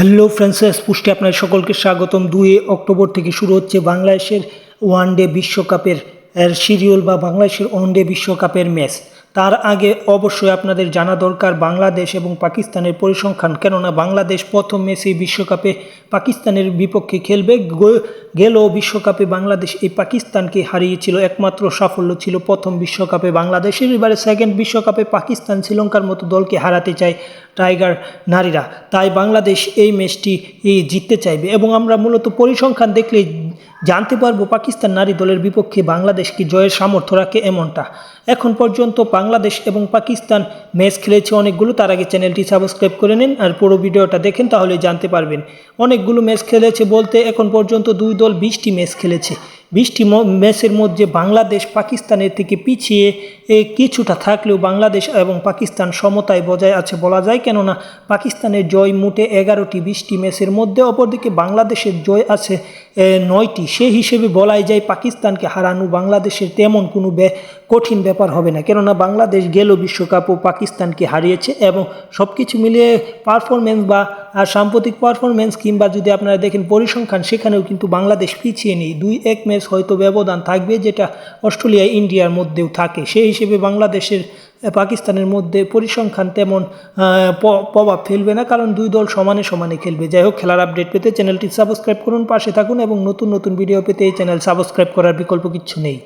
Hello Frances, পুষ্টি আপনার সকলকে স্বাগতম। দুই অক্টোবর থেকে শুরু হচ্ছে বাংলাদেশের ওয়ান ডে বিশ্বকাপের সিরিয়াল বা বাংলাদেশের ওয়ান ডে বিশ্বকাপের ম্যাচ। তার আগে অবশ্যই আপনাদের জানা দরকার, বাংলাদেশ এবং পাকিস্তানের পরিসংখ্যান। কেননা বাংলাদেশ প্রথম ম্যাচে বিশ্বকাপে পাকিস্তানের বিপক্ষে খেলবে। গ- গেলেও বিশ্বকাপে বাংলাদেশ, এই পাকিস্তানকে হারিয়েছিল, একমাত্র সাফল্য ছিল প্রথম বিশ্বকাপে বাংলাদেশের এবারে সেকেন্ড বিশ্বকাপে পাকিস্তান শ্রীলঙ্কার মতো দলকে হারাতে চায় টাইগার নারীরা। তাই বাংলাদেশ এই ম্যাচটি জিততে চাইবে এবং আমরা মূলত পরিসংখ্যান দেখলে জানতে পারব পাকিস্তান নারী দলের বিপক্ষে বাংলাদেশ কি জয়ের সামর্থ্য রাখে এমনটা। এখন পর্যন্ত বাংলাদেশ এবং পাকিস্তান ম্যাচ খেলেছে অনেকগুলো, তার আগে চ্যানেলটি সাবস্ক্রাইব করে নিন আর পুরো ভিডিওটা দেখেন, তাহলে জানতে পারবেন। অনেকগুলো ম্যাচ খেলেছে বলতে এখন পর্যন্ত দুই দল বিশটি ম্যাচ খেলেছে। বিশটি ম্যাচের মধ্যে বাংলাদেশ পাকিস্তানের থেকে পিছিয়ে কিছুটা থাকলেও বাংলাদেশ এবং পাকিস্তান সমতায় বজায় আছে বলা যায়। কেননা পাকিস্তানের জয় মোটে এগারোটি, বিশটি ম্যাচের মধ্যে অপরদিকে বাংলাদেশের জয় আছে নয়টি। সেই হিসেবে বলাই যায় পাকিস্তানকে হারানো বাংলাদেশের তেমন কোনো কঠিন ব্যাপার হবে না। কেননা বাংলাদেশ গেল বিশ্বকাপ ও পাকিস্তানকে হারিয়েছে এবং সব কিছু মিলিয়ে পারফরমেন্স বা সাম্প্রতিক পারফরমেন্স কিংবা যদি আপনারা দেখেন পরিসংখ্যান, সেখানেও কিন্তু বাংলাদেশ পিছিয়ে নেই। দুই এক ম্যাচ হয়তো ব্যবধান থাকবে যেটা অস্ট্রেলিয়া, ইন্ডিয়ার মধ্যেও থাকে। সেই হিসেবে বাংলাদেশের পাকিস্তানের মধ্যে পরিসংখ্যান তেমন প্রভাব ফেলবে না। কারণ দুই দল সমানে সমানে খেলবে। যাই হোক, খেলার আপডেট পেতে চ্যানেলটি সাবস্ক্রাইব করুন, পাশে থাকুন এবং নতুন নতুন ভিডিও পেতে এই চ্যানেল সাবস্ক্রাইব করার বিকল্প কিছু নেই।